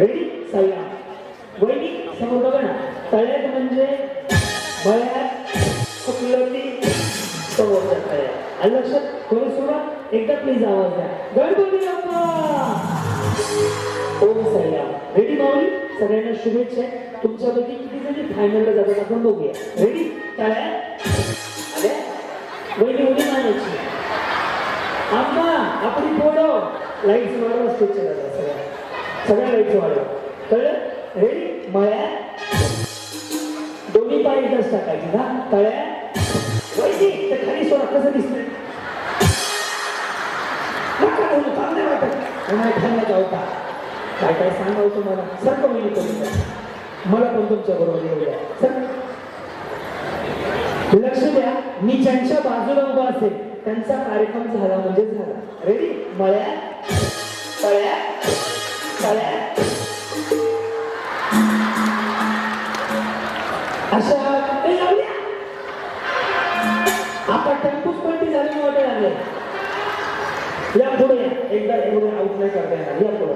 Ready सह्या वहिनी समोर बघा ना तळ्यात म्हणजे मळ्यात सुकलती समोरच्या तळ्यात. आलं लक्षात कोणी सोडा. एकदा प्लीज आवाज द्या. गणपती बाप्पा! ओम सह्या रेडी माऊली? सगळ्यांना शुभेच्छा. तुमच्यापैकी किती जणी फायनलला जातात आपण बघूया. रेडी तळ्यात आल्या वहिनी उडी मारायची. आम्हा आपली पोडो लाईट्स मारून स्टेजच्या सगळ्या सगळ्या लाईट्स वाढवा कळलं? रेडी? मळ्या? दोन्ही पाय इथंच टाकायची ना तळ्या? वैदी तर खाली सोडा कसं दिसतंय? चांगलं नाही वाटत. उन्हाळ्यात खाण्याचा होता काय काय सांगावं तुम्हाला? सर्व मी करून मला पण तुमच्या बरोबर येऊ सर लक्ष द्या मी ज्यांच्या बाजूला उभा असेल त्यांचा कार्यक्रम झाला म्हणजे झाला. रेडी मळ्या? तळ्या? अशा आता टेम्पूस पलटी झाली वाटायला लागले या पुढे एकदा एवढे आउट नाही करता येणार. या पुढे.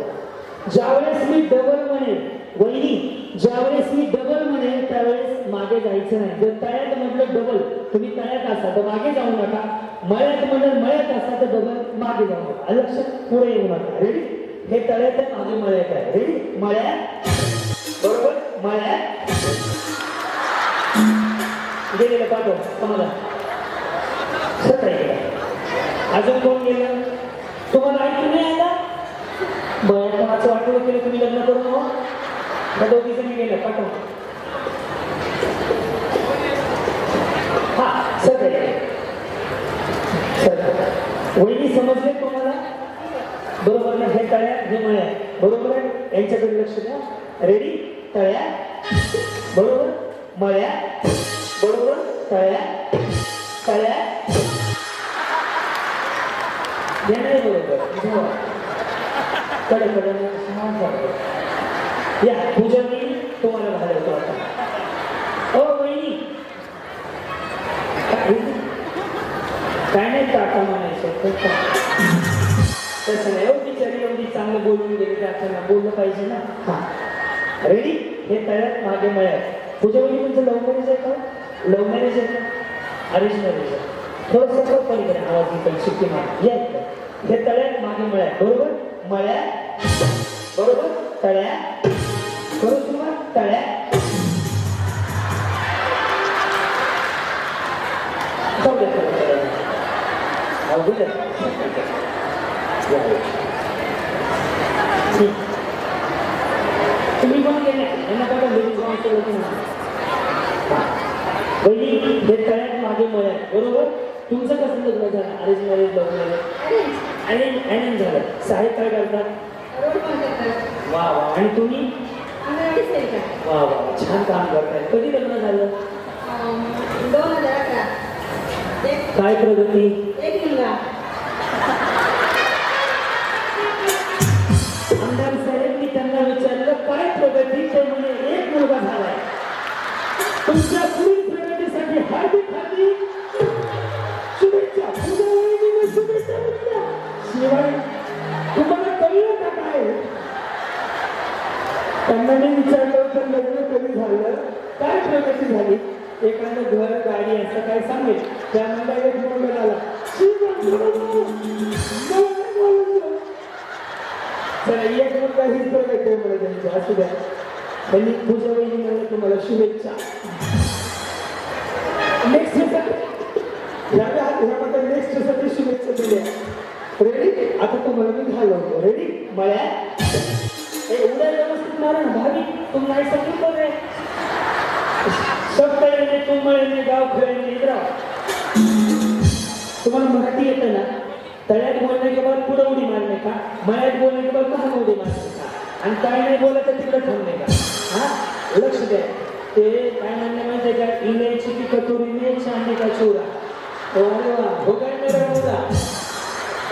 ज्यावेळेस मी डबल म्हणेन वहिनी ज्यावेळेस मी डबल म्हणेन त्यावेळेस मागे जायचं नाही. जर तळ्यात म्हटलं डबल तुम्ही तळ्यात असा तर मागे जाऊ नका. मळ्यात म्हणलं मळ्यात असा तर डबल मागे जाऊ नका. आलं लक्षात पुढे येऊ नका. रेडी हे तळ्यात आहे मागे मळ्यात आहे रेडी मळ्यात बरोबर? मळ्यात गेलेलं पाठव. तुम्हाला. सतरा गेला अजून कोण गेलं? तुम्हाला ऐकून नाही आला बरं कोणाचं वाटलं केलं तुम्ही लग्न करून हो त्या दोघी जणी गेलं पाठव. हा सगळे वहिनी समजले तो बरोबर ना हे तळ्या हे मळ्या बरोबर आहे? यांच्याकडे लक्ष द्या. रेडी तळ्या बरोबर? मळ्या बरोबर? तळ्या तळ्या हे नाही बरोबर. इथे कडे कडे या पूजा मी तुम्हाला घालवतो आता ओ वहिनी. काय काय नाही टाका म्हणायचं. तर का? तसं नाही. हो, चांगलं बोलून गेली तर आपल्याला बोललं पाहिजे ना? हा. रेडी हे तळ्यात मागे मळ्यात. पूजा वहिनी तुमचं लव्ह मॅरेज आहे का? लव्ह मॅरेज आहे का? अरेंज मॅरेज आहे. थोडं सगळं पलीकडे आवाज इकडे सुट्टी मार. या हे तळ्यात मागे मळ्यात. बरोबर? मळ्यात. बरोबर? तळ्यात. करू तुम्हाला तळ्यात. जाऊ द्या अवघड तुम्ही कोण गेले यांना जाऊन सोडत नाही. वहिनी हे तळ्यात मागे मळ्यात बरोबर तुमचं कसं लग्न झालं अरेंज मॅरेज लग्न झालं आणि अरेंज झालं साहेब काय करतात वा वा आणि तुम्ही वा वा छान काम करताय कधी लग्न झालं काय प्रगती एक मुलगा असं काय सांगेल. त्या एक मुलगा झाला. चला एक मुलगा हीच प्रगती मला त्यांची असू द्या. त्यांनी पूजा वहिनी म्हणलं तुम्हाला शुभेच्छा. नेक्स्ट ह्याला नेक्स्टसाठी शुभेच्छा दिल्या. रेडी आता तुम्हाला मी घालवतो. रेडी मळ्या ए व्यवस्थित मारण ना तुम्हाला तुम नाही सांगितलं रे सब इंद्रा गाव तुम्हाला मराठी येतं ना? तळ्यात बोलने के बाद पुढे उडी मारणे का? मळ्यात बोलने के बाद महाग उडी मारणे का? आणि काय नाही बोलत तर तिकडे थांबणे का? हा? लक्ष द्या. ते काय म्हणणे माहिती का? इलायची की कटोरी में चांदी का चोरा? तो हो काय मेरा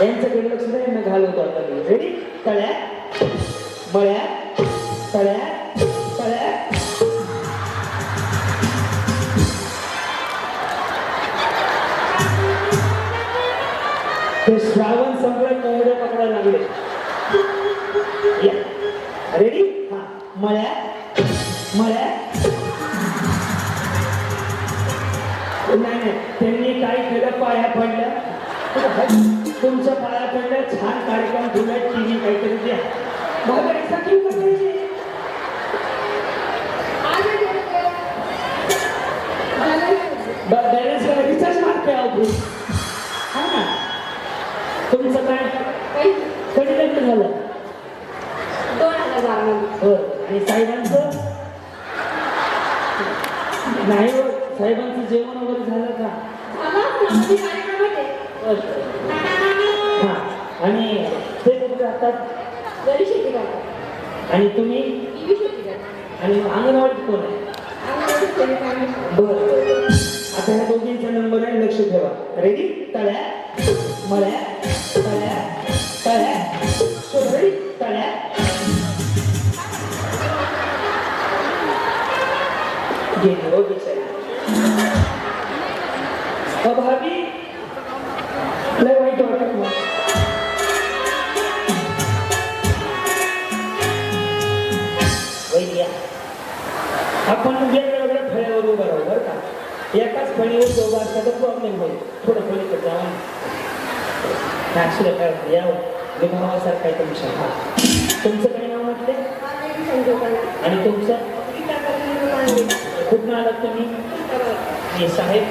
यांच्याकडे लक्ष द्या यांना घालवतो आता रेडी तळ्यात मळ्यात तळ्यात तळ्यात. ते श्रावण संपलं कोंबडे पकडायला लागले. रेडी मळ्या. मळ्या. नाही नाही. त्यांनी काय केलं पाया पडल्या. तुमच्या पाया पडल्या. छान कार्यक्रम ठेवला टीव्ही काहीतरी द्या. बघा ऐसा काही झालं दोन हजार बारामध्ये. हो आणि साहेबांचं? नाही हो साहेबांचं जेवण वगैरे झालं का? झालं आणि ते कुठे जातात? घरी शेती करतात. आणि तुम्ही? टीव्ही शेती करतात. आणि अंगणवाडी कोण आहे? आम्ही घरी शेती बरं. आता ह्या दोघींचा नंबर आहे लक्ष ठेवा. रेडी तळ्या मळ्या. गेली हो बिचारी अ, भाभी लय वाईट वाटत वैद्या आपण वेगवेगळ्या फळ्यावर उभं राहू बरं का एकाच फळीवर दोघं असला तर प्रॉब्लेम होईल थोडं पलीकडे जाऊन नागसूला काय यावं विभागासारखं आहे तुमचं हा तुमचं? काय नाव म्हटले. आणि तुमचं गीता करून आलात तुम्ही? बरोबर. साहेब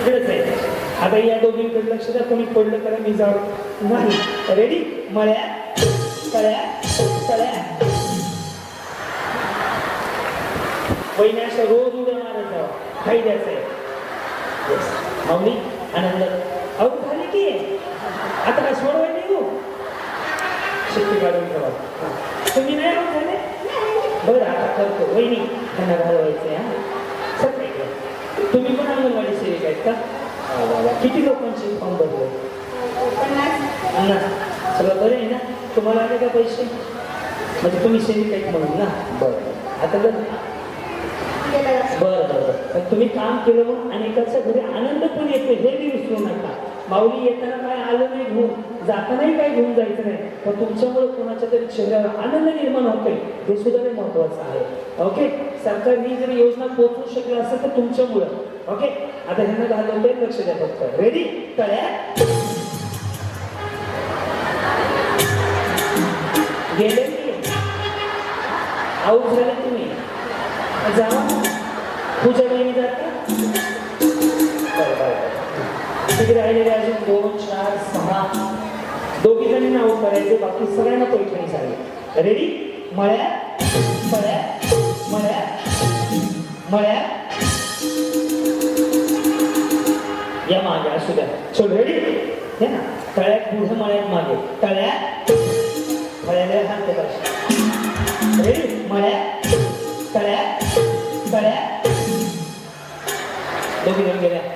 इकडेच आहे. आता या दोघींकडे लक्ष द्या कोणी पडलं करा मी जाऊ. नाही. रेडी मळ्या. तळ्या. तळ्या. पहिल्या अशा रोज उद्या मारत जावा फायद्याचं आहे. Yes. आनंद. अहो झाली की. आता काय सोडवाय नाही हो शक्ती काढून ठेवा. तुम्ही नाही आहोत झाले? बरं आता करतो वहिनी त्यांना घालवायचं हा सगळे तुम्ही पण अंगणवाडी सेविका आहेत का किती लोकांची फॉर्म भरले पन्नास. सगळं बरं आहे ना तुम्हाला आले का पैसे म्हणजे तुम्ही सेविका आहेत म्हणून ना बरं आता बरं बरं बरं बरं तुम्ही काम केलं म्हणून अनेकाच्या घरी आनंद पण येतो हे मी विसरू नका माऊली येताना काय आलं नाही घेऊन जातानाही काय घेऊन जायचं नाही. पण तुमच्यामुळे कोणाच्या तरी चेहऱ्यावर आनंद निर्माण होतोय. हे सुद्धा लई महत्वाचं आहे. ओके? सरकार ही जर योजना पोहोचवू शकलं असेल तर तुमच्यामुळं. ओके? आता ह्यांना घालवतोय लक्ष द्या फक्त. रेडी तळ्या? गेले की आऊट झाले तुम्ही. जावा. पूजा नेहमी जाता? तिथे राहिलेले अजून दोन चार सहा. दोघी जणी आऊट करायचे बाकी सगळ्यांना पैठणी झाली. रेडी मळ्या मळ्या मळ्या मळ्या. या मागे असू द्या. चल रेडी हे ना. तळ्यात पुढे मळ्यात मागे. तळ्यात फळ्याला सांगते बस. रेडी मळ्या तळ्यात तळ्या दोघी जण गेल्या.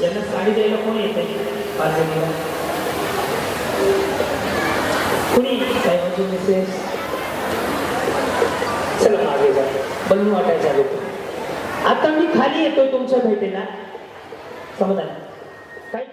या पाच मिनिट म्हणजे पहिल्या जा बनून वाटायचं आता मी खाली येतोय तुमच्या भेटीला. समजा काही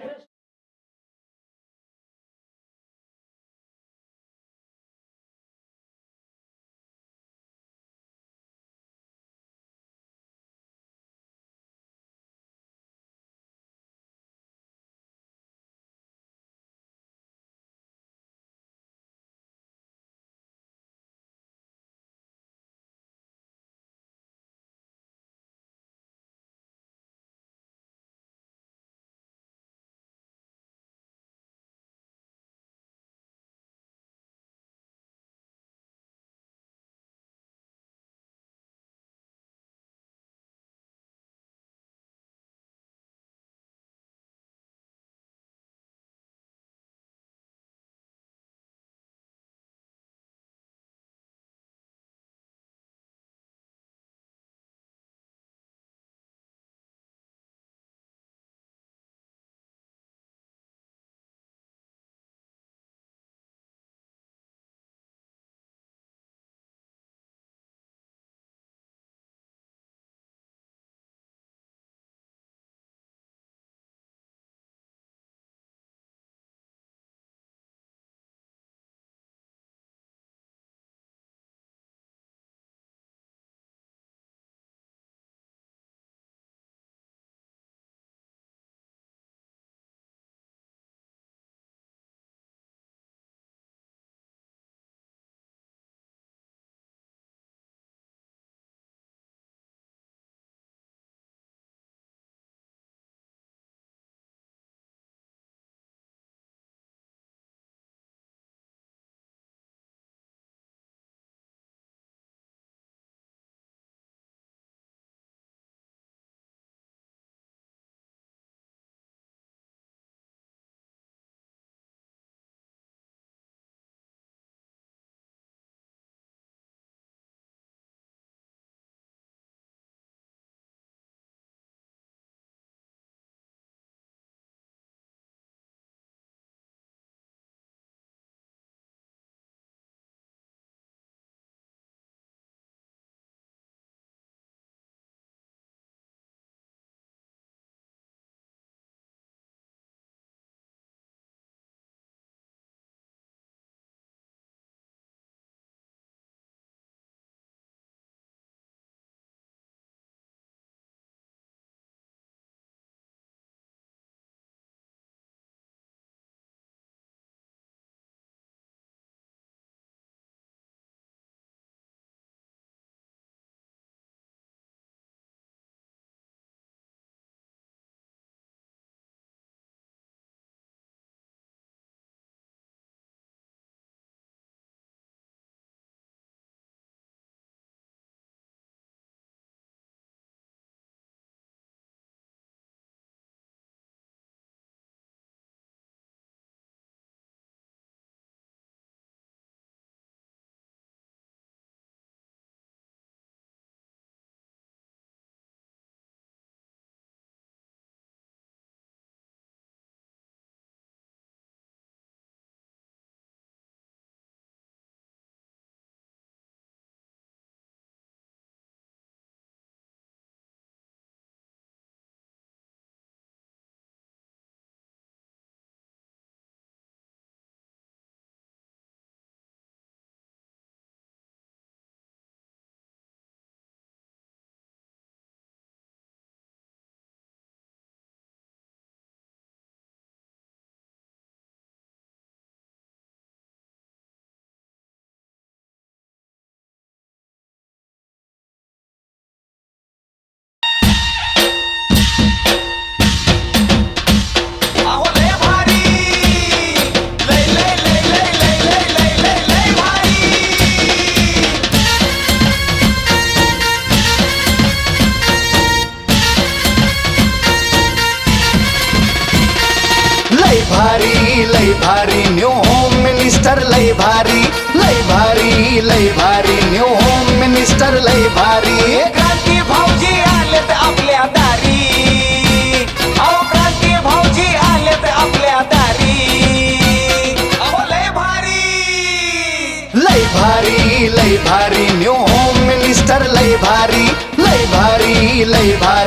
lay by